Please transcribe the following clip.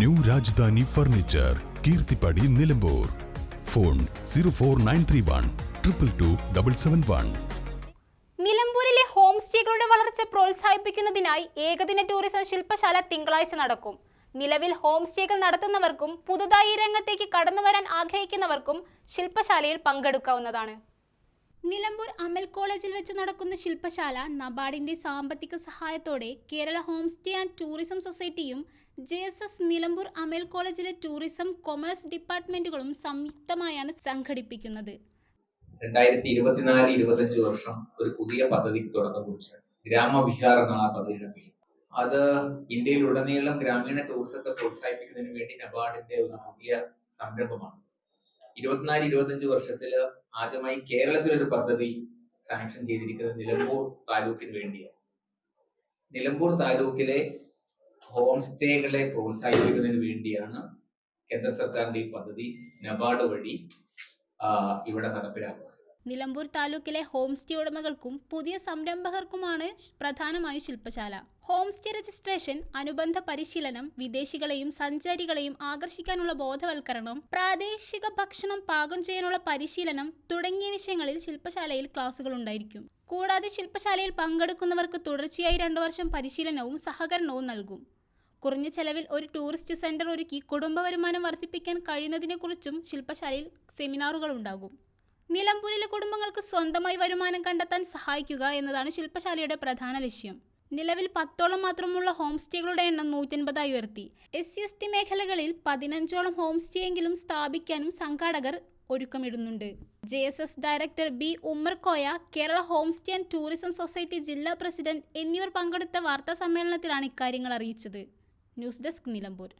New Rajdhani furniture Keerthippadi Nilambur. Phone zero four nine three one triple two double seven one. നിലമ്പൂരിലെ home സ്റ്റേകളുടെ വളർച്ച പ്രോത്സാഹിപ്പിക്കുന്നതിനായി ഏകദിന tourism ശില്പശാല തിങ്കളാഴ്ച നടക്കും. നിലവിൽ ഹോം സ്റ്റേകൾ നടത്തുന്നവർക്കും പുതുതായി രംഗത്തേക്ക് കടന്നു വരാൻ ആഗ്രഹിക്കുന്നവർക്കും ശില്പശാലയിൽ പങ്കെടുക്കാവുന്നതാണ്. നിലമ്പൂർ അമൽ കോളേജിൽ വെച്ച് നടക്കുന്ന ശില്പശാല നബാർഡിന്റെ സാമ്പത്തിക സഹായത്തോടെ Kerala home stay and tourism സൊസൈറ്റിയും J S S Nilambur അമേൽ കോളേജിലെ ടൂറിസം കൊമേഴ്സ് ഡിപ്പാർട്ട്മെന്റുകളും സംയുക്തമായാണ് സംഘടിപ്പിക്കുന്നത്. രണ്ടായിരത്തി ഇരുപത്തിനാല് ഇരുപത്തഞ്ച് വർഷം ഒരു പുതിയ പദ്ധതിക്ക് തുടക്കം കുറിച്ച് ഗ്രാമവിഹാർ എന്നുള്ള പദ്ധതിയുടെ പേര്. അത് ഇന്ത്യയിൽ ഉടനീളം ഗ്രാമീണ ടൂറിസത്തെ പ്രോത്സാഹിപ്പിക്കുന്നതിന് വേണ്ടി നബാർഡിന്റെ ഒരു പുതിയ സംരംഭമാണ്. ഇരുപത്തിനാല് ഇരുപത്തഞ്ച് വർഷത്തിൽ ആദ്യമായി കേരളത്തിൽ ഒരു പദ്ധതി സാങ്ഷൻ ചെയ്തിരിക്കുന്നത് നിലമ്പൂർ താലൂക്കിന് വേണ്ടിയാണ്. നിലമ്പൂർ താലൂക്കിലെ ഹോം സ്റ്റേകളെ പ്രോത്സാഹിപ്പിക്കുന്നതിന് വേണ്ടിയാണ് കേന്ദ്ര സർക്കാരിന്റെ ഈ പദ്ധതി നബാർഡ് വഴി ഇവിടെ നടപ്പിലാക്കുന്നത്. നിലമ്പൂർ താലൂക്കിലെ ഹോം സ്റ്റേ ഉടമകൾക്കും പുതിയ സംരംഭകർക്കുമാണ് പ്രധാനമായും ശില്പശാല. ഹോം സ്റ്റേ രജിസ്ട്രേഷൻ അനുബന്ധ പരിശീലനം വിദേശികളെയും സഞ്ചാരികളെയും ആകർഷിക്കാനുള്ള ബോധവൽക്കരണം പ്രാദേശിക ഭക്ഷണം പാകം ചെയ്യാനുള്ള പരിശീലനം തുടങ്ങിയ വിഷയങ്ങളിൽ ശില്പശാലയിൽ ക്ലാസുകൾ ഉണ്ടായിരിക്കും. കൂടാതെ ശില്പശാലയിൽ പങ്കെടുക്കുന്നവർക്ക് തുടർച്ചയായി രണ്ടു വർഷം പരിശീലനവും സഹകരണവും നൽകും. കുറഞ്ഞ ചെലവിൽ ഒരു ടൂറിസ്റ്റ് സെന്റർ ഒരുക്കി കുടുംബ വരുമാനം വർദ്ധിപ്പിക്കാൻ കഴിയുന്നതിനെക്കുറിച്ചും ശില്പശാലയിൽ സെമിനാറുകൾ ഉണ്ടാകും. നിലമ്പൂരിലെ കുടുംബങ്ങൾക്ക് സ്വന്തമായി വരുമാനം കണ്ടെത്താൻ സഹായിക്കുക എന്നതാണ് ശില്പശാലയുടെ പ്രധാന ലക്ഷ്യം. നിലവിൽ പത്തോളം മാത്രമുള്ള ഹോം സ്റ്റേകളുടെ എണ്ണം നൂറ്റൻപതായി ഉയർത്തി. എസ് സി എസ് ടി മേഖലകളിൽ പതിനഞ്ചോളം ഹോം സ്റ്റേയെങ്കിലും സ്ഥാപിക്കാനും സംഘാടകർ ഒരുക്കമിടുന്നുണ്ട്. J S S director B Ummerkoya Kerala home stay and tourism society ജില്ലാ പ്രസിഡന്റ് എന്നിവർ പങ്കെടുത്ത വാർത്താ സമ്മേളനത്തിലാണ് ഇക്കാര്യങ്ങൾ അറിയിച്ചത്. News desk Nilambur